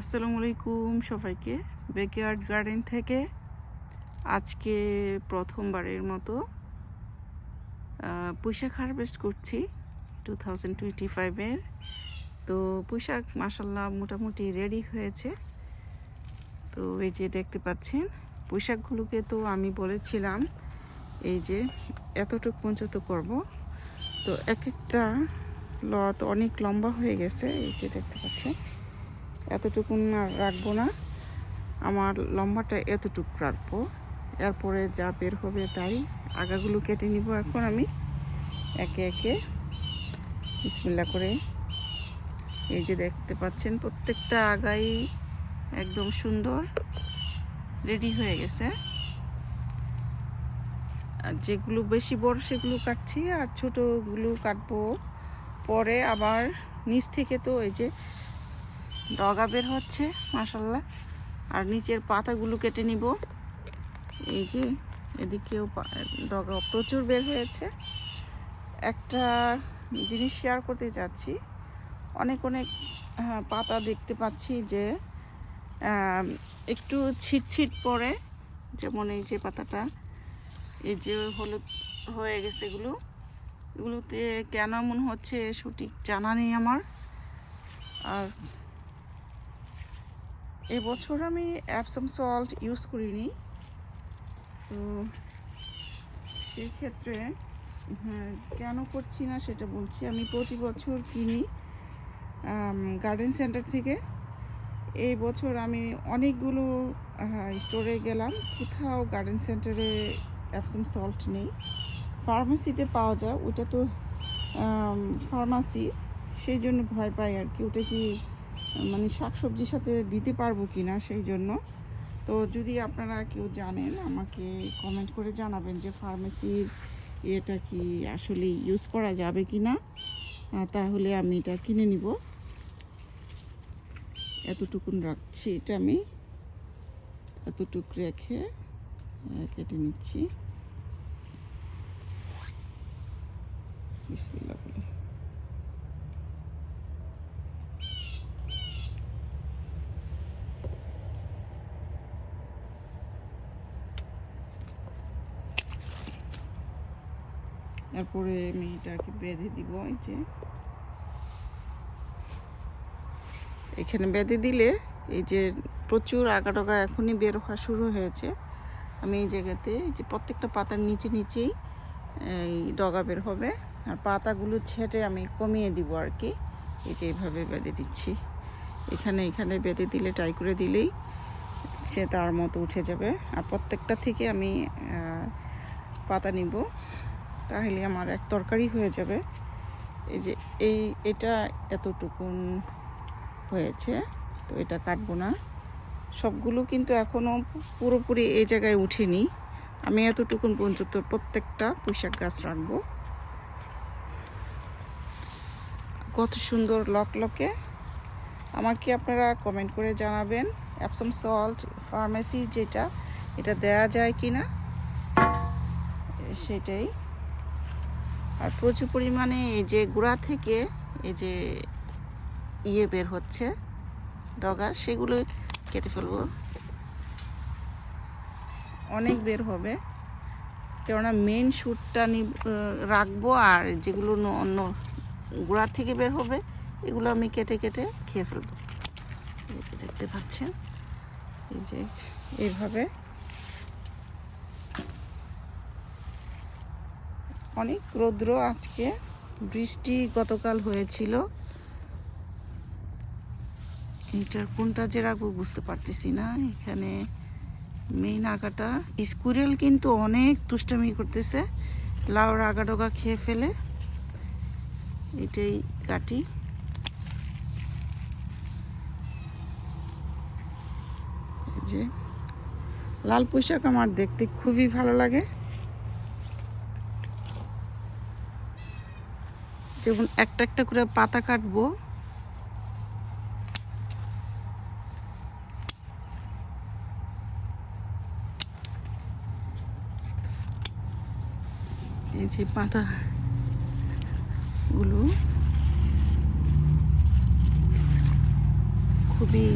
আসসালামু আলাইকুম সবাইকে। ব্যাকয়ার্ড গার্ডেন থেকে আজকে প্রথমবারের মতো পুঁইশাক হারভেস্ট করছি টু থাউজেন্ড টোয়েন্টি ফাইভের তো পুঁইশাক মাসাল্লাহ মোটামুটি রেডি হয়েছে। তো এই যে দেখতে পাচ্ছেন পুঁইশাকগুলোকে তো আমি বলেছিলাম, এই যে এতটুক পর্যন্ত করব। তো এক একটা লত অনেক লম্বা হয়ে গেছে, এই যে দেখতে পাচ্ছেন। এতটুকুন আর রাখব না। আমার লম্বাটা এতটুক রাখব। এরপরে যা বের হবে তাই আগাগুলো কেটে নিব এখন আমি। একে একে বিসমিল্লা করে। এই যে দেখতে পাচ্ছেন প্রত্যেকটা আগাই একদম সুন্দর রেডি হয়ে গেছে। আর যেগুলো বেশি বড় সেগুলো কাটছি আর ছোটোগুলো কাটবো। পরে আবার নিচ থেকে তো এই যে ডগা বের হচ্ছে মাসাল্লাহ আর নিচের পাতাগুলো কেটে নিব। এই যে এদিকেও ডগা প্রচুর বের হয়েছে। একটা জিনিস শেয়ার করতে যাচ্ছি অনেক অনেক হ্যাঁ, পাতা দেখতে পাচ্ছি যে একটু ছিট ছিট পড়ে। যেমন এই যে পাতাটা এই যে হলুদ হয়ে গেছে এগুলো। এগুলোতে কেন এমন হচ্ছে সঠিক জানা নেই আমার। আর এবছর আমি অ্যাপসাম সল্ট ইউজ করিনি। তো সেক্ষেত্রে হ্যাঁ কেন করছি না সেটা বলছি। আমি প্রতি বছর কিনি গার্ডেন সেন্টার থেকে। এই বছর আমি অনেকগুলো স্টোরে গেলাম। কোথাও গার্ডেন সেন্টারে অ্যাপসাম সল্ট নেই। ফার্মেসিতে পাওয়া যায়, ওটা তো ফার্মাসি সেই জন্য ভয় পাই আর কি। ওটা কি মানে শাকসবজির সাথে দিতে পারব কি না সেই জন্য। তো যদি আপনারা কেউ জানেন, আমাকে কমেন্ট করে জানাবেন যে ফার্মেসির এটা কি আসলে ইউজ করা যাবে কি না তাহলে আমি এটা কিনে নিব। এতটুকুন রাখছি এটা আমি। এতটুক রেখে কেটে নিচ্ছি। বিসমিল্লাহ বলে। তারপরে আমি এটাকে বেঁধে দিব, এই যে। এখানে বেঁধে দিলে এই যে প্রচুর আগাডগা এখনই বের হওয়া শুরু হয়েছে। আমি এই জায়গাতে এই যে প্রত্যেকটা পাতার নিচে নিচেই, এই ডগা বের হবে। আর পাতাগুলো ছেটে আমি কমিয়ে দিব আর কি। এই যে এইভাবে বেঁধে দিচ্ছি। এখানে এখানে বেঁধে দিলে টাই করে দিলেই সে তার মতো উঠে যাবে। আর প্রত্যেকটা থেকে আমি পাতা নিব। তাহলে আমার এক তরকারি হয়ে যাবে। এই যে এই, এটা এতটুকুন হয়েছে, তো এটা কাটবো না। সবগুলো কিন্তু এখনও পুরোপুরি এই জায়গায় উঠেনি। আমি এতটুকুন পর্যন্ত প্রত্যেকটা পুঁইশাক গাছ রাখব কত সুন্দর লক লকে আমাকে আপনারা কমেন্ট করে জানাবেন অ্যাপসম সল্ট ফার্মেসি যেটা, এটা দেয়া যায় কি না সেটাই। আর প্রচুর পরিমাণে এই যে গুঁড়া থেকে এই যে ইয়ে বের হচ্ছে, ডগা সেগুলো কেটে ফেলব। অনেক বের হবে। কেননা মেন শ্যুটটা নি রাখব আর যেগুলো অন্য গোড়া থেকে বের হবে, এগুলো আমি কেটে কেটে খেয়ে ফেলব। দেখতে পাচ্ছেন? এই যে এইভাবে অনেক রৌদ্র আজকে। বৃষ্টি গতকাল হয়েছিল। এইটার কোনটা যে রাখব বুঝতে পারতেছি না। এখানে মেইন আগাটা। স্কুরেল কিন্তু অনেক দুষ্টামি করতেছে। লাউর আগা ডগা খেয়ে ফেলে। এটাই কাটি যে, লাল পোশাক আমার দেখতে খুবই ভালো লাগে। যেমন একটা একটা করে পাতা কাটবো। এই যে পাতা গুলো খুবই